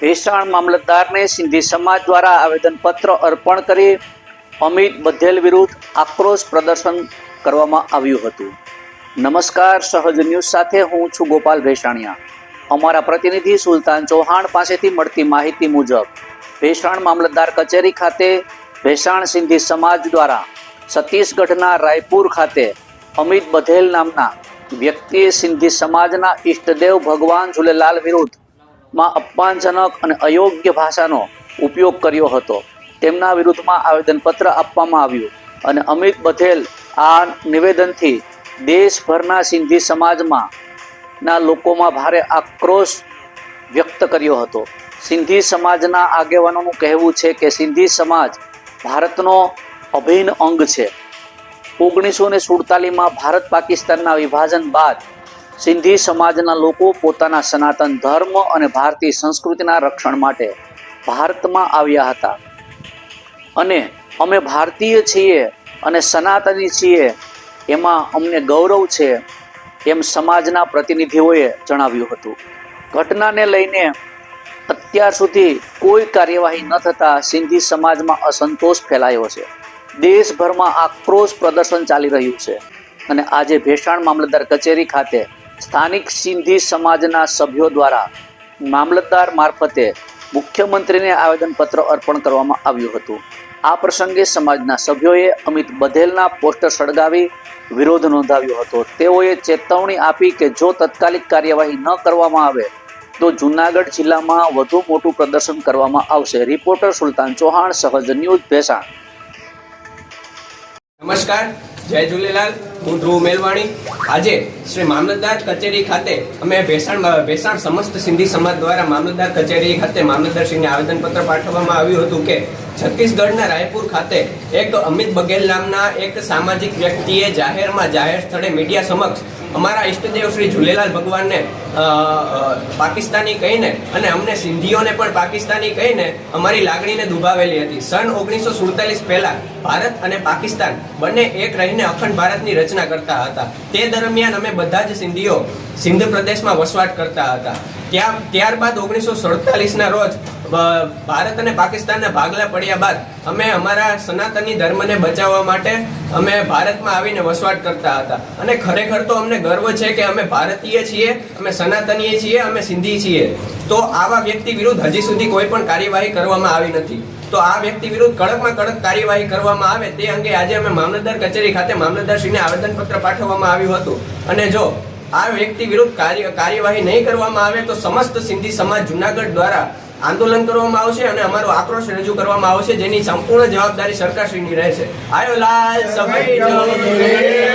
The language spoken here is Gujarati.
ભેસાણ મામલતદારને સિંધી સમાજ દ્વારા આવેદનપત્ર અર્પણ કરી અમિત બધેલ વિરુદ્ધ આક્રોશ પ્રદર્શન કરવામાં આવ્યું હતું. નમસ્કાર, સહજ ન્યૂઝ સાથે હું છું ગોપાલ ભેસાણિયા. અમારા પ્રતિનિધિ સુલતાન ચૌહાણ પાસેથી મળતી માહિતી મુજબ, ભેસાણ મામલતદાર કચેરી ખાતે ભેસાણ સિંધી સમાજ દ્વારા છત્તીસગઢના રાયપુર ખાતે અમિત બધેલ નામના વ્યક્તિએ સિંધી સમાજના ઈષ્ટદેવ ભગવાન ઝૂલેલાલ વિરુદ્ધ માં અપમાનજનક અને અયોગ્ય ભાષાનો ઉપયોગ કર્યો હતો. તેમના વિરુદ્ધમાં આવેદનપત્ર આપવામાં આવ્યું અને અમિત બધેલ આ નિવેદનથી દેશભરના સિંધી સમાજમાં ના લોકોમાં ભારે આક્રોશ વ્યક્ત કર્યો હતો. સિંધી સમાજના આગેવાનોનું કહેવું છે કે સિંધી સમાજ ભારતનો અભિન્ન અંગ છે. ઓગણીસો ને સુડતાલીસમાં ભારત પાકિસ્તાનના વિભાજન બાદ સિંધી સમાજના લોકો પોતાના સનાતન ધર્મ અને ભારતીય સંસ્કૃતિના રક્ષણ માટે ભારતમાં આવ્યા હતા. અને અમે ભારતીય છીએ અને સનાતની છીએ, એમાં અમને ગૌરવ છે, એમ સમાજના પ્રતિનિધિઓએ જણાવ્યું હતું. ઘટનાને લઈને અત્યાર સુધી કોઈ કાર્યવાહી ન થતાં સિંધી સમાજમાં અસંતોષ ફેલાયો છે. દેશભરમાં આક્રોશ પ્રદર્શન ચાલી રહ્યું છે. અને આજે ભેસાણ મામલતદાર કચેરી ખાતે સ્થાનિક સિંધી સમાજના સભ્યો દ્વારા મામલતદાર મારફતે મુખ્યમંત્રીને આવેદનપત્ર અર્પણ કરવામાં આવ્યું હતું. આ પ્રસંગે સમાજના સભ્યોએ અમિત બધેલના પોસ્ટર સળગાવી વિરોધ નોંધાવ્યો હતો. તેઓએ ચેતવણી આપી કે જો તત્કાલિક કાર્યવાહી ન કરવામાં આવે, તો જૂનાગઢ જિલ્લામાં વધુ મોટું પ્રદર્શન કરવામાં આવશે. રિપોર્ટર સુલતાન ચૌહાણ, સહજ ન્યૂઝ ભેસાણ. નમસ્કાર, જય ઝૂલેલાલ. હું ધ્રુવ મેલવાણી. આજે શ્રી મામલતદાર કચેરી ખાતે અમે ભેસાણ ભેસાણ સમસ્ત સિંધી સમાજ દ્વારા મામલતદાર કચેરી ખાતે મામલતદારશ્રીને આવેદનપત્ર પાઠવવામાં આવ્યું હતું કે છત્તીસગઢના રાયપુર ખાતે એક અમિત બઘેલ નામના એક સામાજિક વ્યક્તિએ જાહેરમાં, જાહેર સ્થળે મીડિયા સમક્ષ અમારા ઈષ્ટદેવ શ્રી ઝૂલેલાલ ભગવાનને પાકિસ્તાની કહીને અને અમને સિંધીઓને પણ પાકિસ્તાની કહીને અમારી લાગણીને દુભાવેલી હતી. સન ઓગણીસો સુડતાલીસ પહેલા ભારત અને પાકિસ્તાન બંને એક રહીને અખંડ ભારતની રચના કરતા હતા. તે દરમિયાન અમે બધા જ સિંધીઓ સિંધ પ્રદેશમાં વસવાટ કરતા હતા. ત્યાં, ત્યારબાદ ઓગણીસો સડતાલીસના રોજ ભારત અને પાકિસ્તાનના ભાગલા પડ્યા બાદ અમે અમારા સનાતની ધર્મને બચાવવા માટે અમે ભારતમાં આવીને વસવાટ કરતા હતા. અને ખરેખર તો અમને ગર્વ છે કે અમે ભારતીય છીએ, અમે સનાતનીય છીએ, અમે સિંધી છીએ. તો આવા વ્યક્તિ વિરુદ્ધ હજી સુધી કોઈ પણ કાર્યવાહી કરવામાં આવી નથી. તો આ વ્યક્તિ વિરુદ્ધ કડકમાં કડક કાર્યવાહી કરવામાં આવે તે અંગે આજે અમે મામલતદાર કચેરી ખાતે મામલતદારશ્રીને આવેદનપત્ર પાઠવવામાં આવ્યું હતું. અને જો આ વ્યક્તિ વિરુદ્ધ કાર્ય કાર્યવાહી નહીં કરવામાં આવે તો સમસ્ત સિંધી સમાજ જુનાગઢ દ્વારા આંદોલન કરવામાં આવશે અને અમારો આક્રોશ રજૂ કરવામાં આવશે જેની સંપૂર્ણ જવાબદારી સરકારશ્રીની રહેશે. આયો લાલ